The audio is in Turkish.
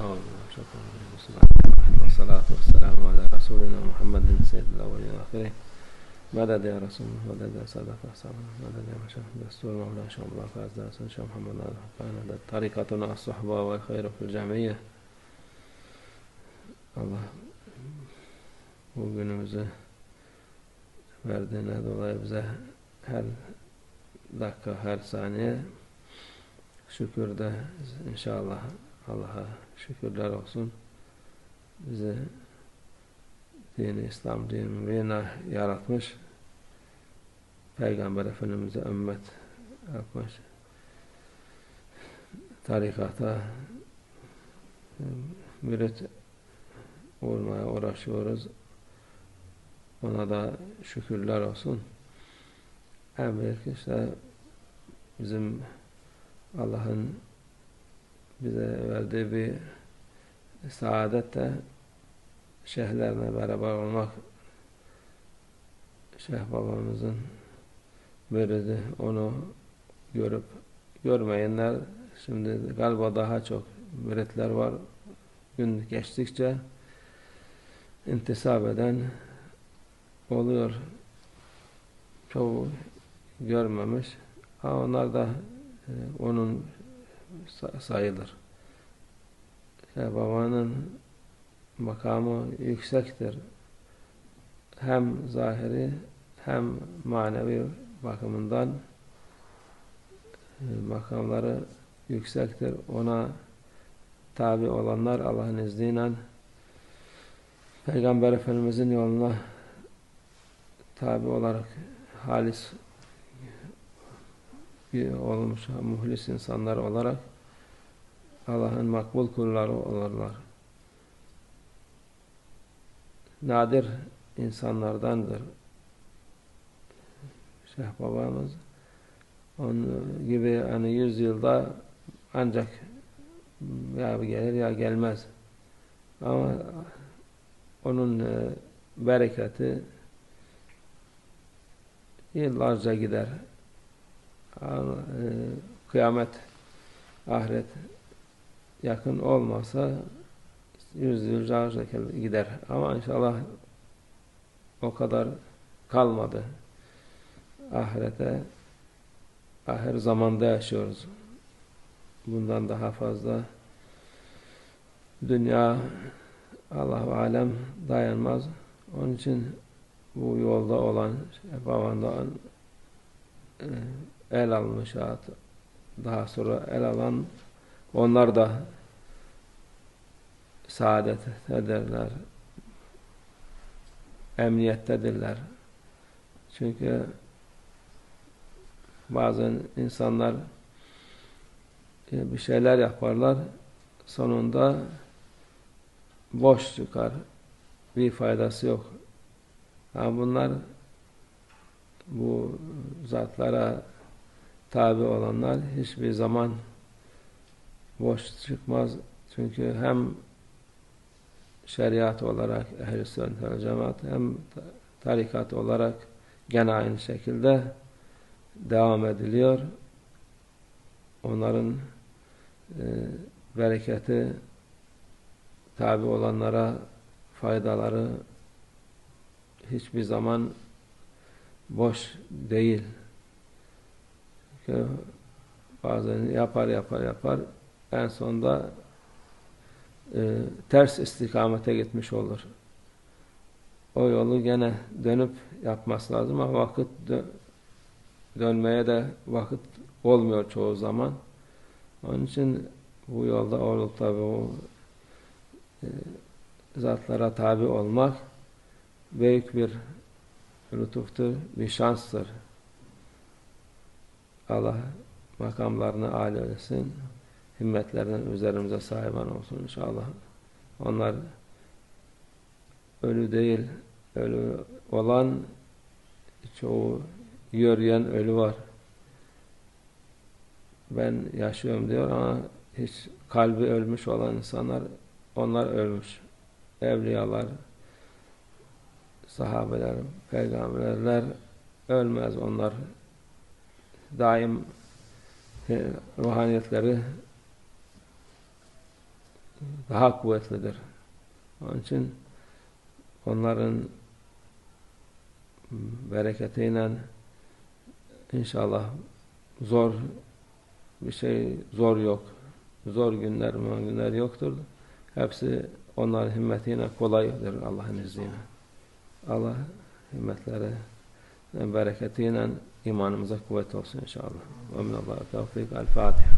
أعوذ والصلاة والسلام على رسولنا محمد سيد الأولين والآخرين. مدد يا رسول مدد يا صدق الصلاة مدد يا مشايخ دستور مولانا شيخ الله فاز درسنا شيخ محمد الحقان طريقتنا الصحبة والخير في الجمعية Allah bugünümüzü verdiğine dolayı bize her dakika, her saniye şükür de inşallah Allah'a şükürler olsun. Bizi dini İslam dinine yaratmış. Peygamber Efendimiz'e ümmet yapmış. Tarikata mürit olmaya uğraşıyoruz. Ona da şükürler olsun. En büyük işte bizim Allah'ın bize verdiği bir saadet de şeyhlerle beraber olmak Şeyh babamızın veridi onu görüp görmeyenler şimdi galiba daha çok müritler var. Gün geçtikçe intisap eden oluyor. Çoğu görmemiş. Ama onlar da e, onun sayılır. İşte babanın makamı yüksektir. Hem zahiri hem manevi bakımından makamları yüksektir. Ona tabi olanlar Allah'ın izniyle Peygamber Efendimizin yoluna tabi olarak halis olmuş muhlis insanlar olarak Allah'ın makbul kulları olurlar. Nadir insanlardandır. Şeyh babamız onun gibi hani yüz yılda ancak ya gelir ya gelmez. Ama onun e, bereketi yıllarca gider. E, kıyamet, ahiret yakın olmasa yüzyıllarca gider. Ama inşallah o kadar kalmadı. Ahirete ahir zamanda yaşıyoruz. Bundan daha fazla dünya Allah alem dayanmaz. Onun için bu yolda olan babandan e, el almış daha sonra el alan onlar da saadet ederler. Emniyettedirler. Çünkü bazen insanlar bir şeyler yaparlar sonunda boş çıkar. Bir faydası yok. Ama bunlar bu zatlara tabi olanlar hiçbir zaman boş çıkmaz. Çünkü hem şeriat olarak ehl-i cemaat hem tarikat olarak gene aynı şekilde devam ediliyor. Onların e, bereketi tabi olanlara faydaları hiçbir zaman boş değil. Çünkü bazen yapar yapar yapar en sonunda e, ters istikamete gitmiş olur. O yolu gene dönüp yapması lazım ama vakit dö dönmeye de vakit olmuyor çoğu zaman. Onun için bu yolda olup tabi o e, zatlara tabi olmak büyük bir lütuftur, bir şanstır. Allah makamlarını âli etsin himmetlerden üzerimize sahiban olsun inşallah. Onlar ölü değil, ölü olan çoğu yürüyen ölü var. Ben yaşıyorum diyor ama hiç kalbi ölmüş olan insanlar onlar ölmüş. Evliyalar, sahabeler, peygamberler ölmez onlar. Daim ruhaniyetleri daha kuvvetlidir. Onun için onların bereketiyle inşallah zor bir şey zor yok. Zor günler, günler yoktur. Hepsi onların himmetiyle kolaydır Allah'ın izniyle. Allah himmetleri bereketiyle إيمانهم وزكوتهم إن شاء الله. ومن الله. التوفيق الفاتحة.